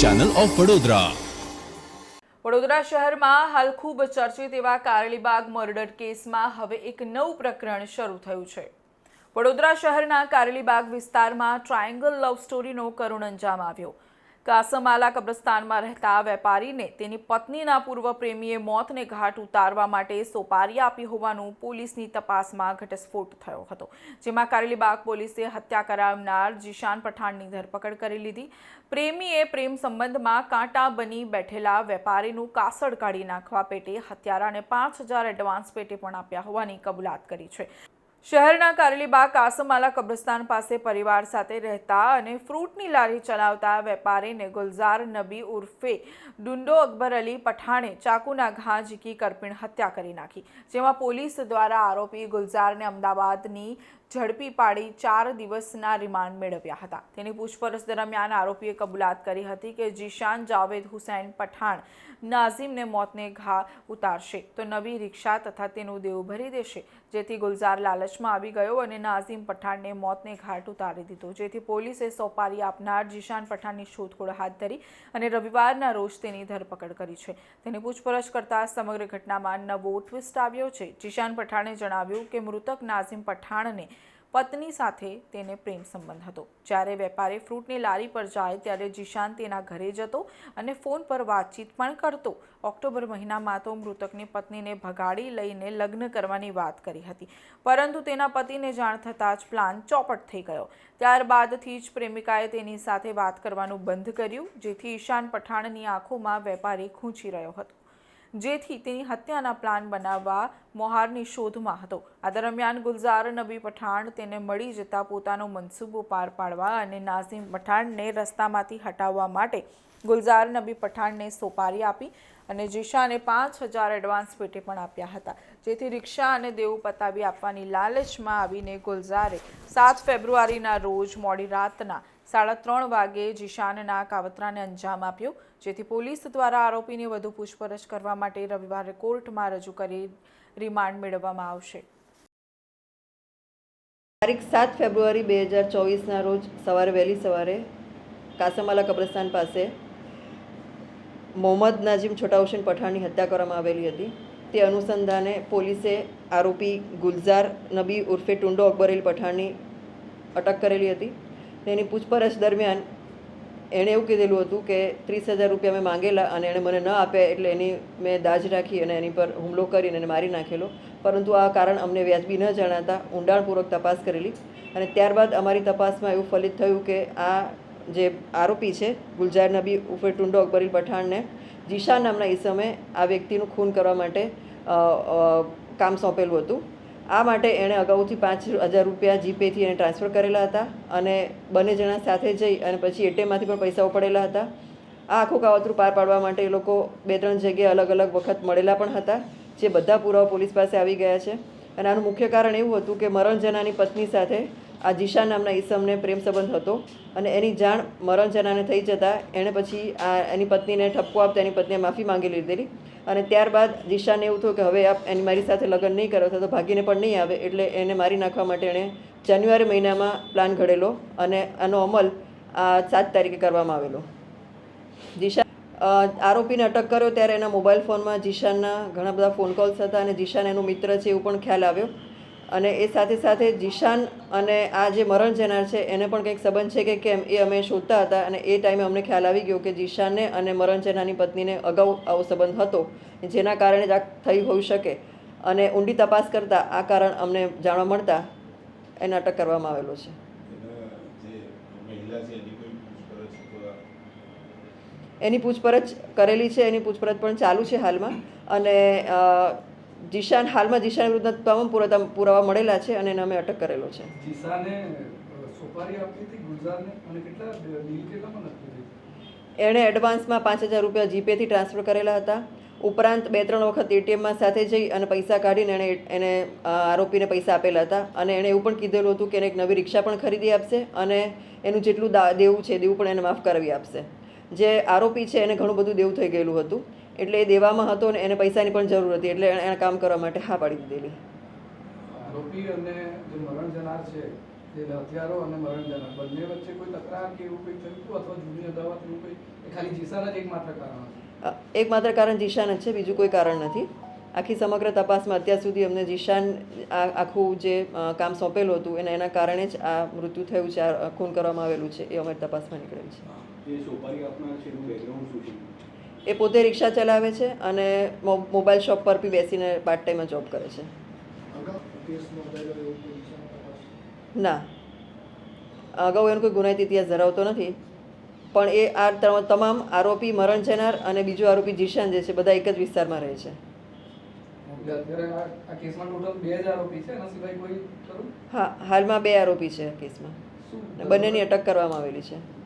Channel of Vadodara Vadodara શહેરમાં હાલ ખૂબ ચર્ચિત એવા કારેલીબાગ મર્ડર કેસમાં હવે એક નવું પ્રકરણ શરૂ થયું છે. વડોદરા શહેરના કારેલીબાગ વિસ્તારમાં ટ્રાયેંગલ લવ સ્ટોરીનો કરુણ અંજામ આવ્યો. કાસમાલા કબ્રસ્તાનમાં રહેતા વેપારીને તેની પત્નીના પૂર્વ પ્રેમીએ મોતને ઘાટ ઉતારવા માટે સોપારી આપી હોવાનું પોલીસની તપાસમાં ઘટસ્ફોટ થયો હતો, જેમાં કારેલીબાગ પોલીસે હત્યા કરાવનાર જીશાન પઠાણની ધરપકડ કરી લીધી. પ્રેમીએ પ્રેમ સંબંધમાં કાંટા બની બેઠેલા વેપારીનું કાસળ કાઢી નાખવા પેટે હત્યારાને પાંચ હજાર એડવાન્સ પેટે પણ આપ્યા હોવાની કબૂલાત કરી છે. શહેરના કારેલીબાગ કાસમાલા કબ્રસ્તાન પાસે પરિવાર સાથે રહેતા અને ફ્રૂટની લારી ચલાવતા વેપારીને ગુલઝાર નબી ઉર્ફે ડુંડો અકબર અલી પઠાણે ચાકુના ઘા ઝીકી કરપીણ હત્યા કરી નાખી, જેમાં પોલીસ દ્વારા આરોપી ગુલઝારને અમદાવાદની ઝડપી પાડી ચાર દિવસના રિમાન્ડ મેળવ્યા હતા. તેની પૂછપરછ દરમિયાન આરોપીએ કબૂલાત કરી હતી કે જીશાન જાવેદ હુસૈન પઠાણ નાઝીમને મોતને ઘા ઉતારશે. તો નવી રિક્ષા તથા તેનું દેવું ભરી દેશે, જેથી ગુલઝાર લાલચમાં આવી ગયો અને નાઝીમ પઠાણને મોતને ઘાટ ઉતારી દીધો. જેથી પોલીસે સોપારી આપનાર જીશાન પઠાણની શોધખોળ હાથ ધરી અને રવિવારના રોજ તેની ધરપકડ કરી છે. તેની પૂછપરછ કરતા સમગ્ર ઘટનામાં નવો ટ્વિસ્ટ આવ્યો છે. જીશાન પઠાણે જણાવ્યું કે મૃતક નાઝીમ પઠાણને પત્ની સાથે તેને પ્રેમ સંબંધ હતો. જ્યારે વેપારી ફ્રૂટની લારી પર જાય ત્યારે જીશાન તેના ઘરે જતો અને ફોન પર વાતચીત પણ કરતો. ઓક્ટોબર મહિનામાં તો મૃતકની પત્નીને ભગાડી લઈને લગ્ન કરવાની વાત કરી હતી. પરંતુ તેના પતિને જાણ થતાં જ પ્લાન ચોપટ થઈ ગયો. ત્યારબાદથી જ પ્રેમિકાએ તેની સાથે વાત કરવાનું બંધ કર્યું, જેથી ઈશાન પઠાણની આંખોમાં વેપારી ખૂંચી રહ્યો હતો. જેથી તેની હત્યાના પ્લાન બનાવવા મોહારની શોધમાં હતો. આ દરમિયાન ગુલઝાર નબી પઠાણ તેને મળી જતા પોતાનો મનસૂબો પાર પાડવા અને નાઝીમ પઠાણને રસ્તામાંથી હટાવવા માટે ગુલઝાર નબી પઠાણને સોપારી આપી અને જીશાને પાંચ હજાર એડવાન્સ પેટે પણ આપ્યા હતા. જેથી રિક્ષા અને દેવું પતાવી આપવાની લાલચમાં આવીને ગુલઝારે સાત ફેબ્રુઆરીના રોજ મોડી રાતના સાડા ત્રણ વાગે જીશાનના કાવતરાને અંજામ આપ્યો, જેથી પોલીસ દ્વારા આરોપીને વધુ પૂછપરછ કરવા માટે રવિવારે કોર્ટમાં રજૂ કરી રિમાન્ડ મેળવવામાં આવશે. તારીખ સાત ફેબ્રુઆરી બે હજાર ચોવીસના રોજ સવારે વહેલી સવારે કાસમાલા કબ્રસ્તાન પાસે મોહમ્મદ નાજીમ છોટા પઠાણની હત્યા કરવામાં આવેલી હતી. તે અનુસંધાને પોલીસે આરોપી ગુલઝાર નબી ઉર્ફે ટુંડો અકબરેલ પઠાણની અટક કરેલી હતી. તેની પૂછપરછ દરમિયાન એણે એવું કીધેલું હતું કે ત્રીસ હજાર રૂપિયા મેં માંગેલા અને એણે મને ન આપ્યા એટલે એની મેં દાજ રાખી અને એની પર હુમલો કરીને એને મારી નાખેલો. પરંતુ આ કારણ અમને વ્યાજબી ન જણાતા ઊંડાણપૂર્વક તપાસ કરેલી અને ત્યારબાદ અમારી તપાસમાં એવું ફલિત થયું કે આ જે આરોપી છે ગુલજાર નબી ઉફે ટુંડો અકબરીલ પઠાણને જીશા નામના ઈસમે આ વ્યક્તિનું ખૂન કરવા માટે કામ સોંપેલું હતું. આ માટે એણે અગાઉથી પાંચ હજાર રૂપિયા જીપેથી એને ટ્રાન્સફર કરેલા હતા અને બંને જણા સાથે જઈ અને પછી એટીએમમાંથી પણ પૈસા ઉપડેલા હતા. આ આખું કાવતરું પાર પાડવા માટે એ લોકો બે ત્રણ જગ્યાએ અલગ અલગ વખત મળેલા પણ હતા, જે બધા પુરાવા પોલીસ પાસે આવી ગયા છે. અને આનું મુખ્ય કારણ એવું હતું કે મરણ જનાની પત્ની સાથે આ જીશા નામના ઈસમને પ્રેમ સંબંધ હતો અને એની જાણ મરણ જનાને થઈ જતાં એણે પછી આ એની પત્નીને ઠપકો આપતા એની પત્નીએ માફી માંગી લીધેલી. અને ત્યારબાદ જીશાને એવું થયું કે હવે આપ એની મારી સાથે લગ્ન નહીં કરો તો ભાગીને પણ નહીં આવે, એટલે એને મારી નાખવા માટે એણે જાન્યુઆરી મહિનામાં પ્લાન ઘડેલો અને આનો અમલ આ સાત તારીખે કરવામાં આવેલો. જીશા આરોપીને અટક કર્યો ત્યારે એના મોબાઈલ ફોનમાં જીશાનના ઘણા બધા ફોન કોલ્સ હતા અને જીશાન એનો મિત્ર છે એવું પણ ખ્યાલ આવ્યો. અને એ સાથે સાથે જીશાન અને આ જે મરણ જનાર છે, એને પણ કંઈક સંબંધ છે કે કેમ, એ અમે શોધતા હતા અને એ ટાઈમે અમને ખ્યાલ આવી ગયો કે જીશાનને અને મરણ જનારની પત્નીને અગાઉ આવો સંબંધ હતો, જેના કારણે જ આ થઈ હોઈ શકે. અને ઊંડી તપાસ કરતાં આ કારણ અમને જાણવા મળતા એને અટક કરવામાં આવેલો છે. એના પૂછપરછ કરેલી છે, એની પૂછપરછ પણ ચાલુ છે હાલમાં. અને જીશાન હાલમાં જીશાન વિરુદ્ધના તમામ પુરાવા પુરાવા મળેલા છે અને એને અમે અટક કરેલો છે. એણે એડવાન્સમાં પાંચ હજાર રૂપિયા જીપેથી ટ્રાન્સફર કરેલા હતા. ઉપરાંત બે ત્રણ વખત એટીએમમાં સાથે જઈ અને પૈસા કાઢીને એણે એને આરોપીને પૈસા આપેલા હતા. અને એણે એવું પણ કીધેલું હતું કે એને એક નવી રિક્ષા પણ ખરીદી આપશે અને એનું જેટલું દેવું છે દેવું પણ એને માફ કરાવી આપશે. જે આરોપી છે એને ઘણું બધું દેવું થઈ ગયેલું હતું. એટલે એ દેવામાં હતો ને એને પૈસાની પણ જરૂર હતી એટલે એણે કામ કરવા માટે હા પાડી દીધેલી. આરોપી અને જે મરણ જનાર છે જે હથિયારો અને મરણજનક બંને વચ્ચે કોઈ તકરાર કે એવું કંઈ થયું અથવા જૂની અદાવત એવું કંઈ? ખાલી જીસાના જ એકમાત્ર કારણ હતું એકમાત્ર કારણ જીશાન જ છે બીજું કોઈ કારણ નથી. આખી સમગ્ર તપાસમાં અત્યાર સુધી અમને જીશાન આ આખું જે કામ સોંપેલું હતું અને એના કારણે જ આ મૃત્યુ થયું છે આ ખૂન કરવામાં આવેલું છે એ અમારી તપાસમાં નીકળેલ છે? એ પોતે રિક્ષા ચલાવે છે અને મોબાઈલ શોપ પર બી બેસીને પાર્ટ ટાઈમ જોબ કરે છે. ના. અગાઉ એનો કોઈ ગુનાહિત ઇતિહાસ ધરાવતો નથી. પણ એ આ તમામ આરોપી મરણ જનાર અને બીજો આરોપી જીશાન જે છે બધા એક જ વિસ્તારમાં રહે છે. હા હાલમાં બે આરોપી છે કેસમાં. બંનેની અટક કરવામાં આવેલી છે.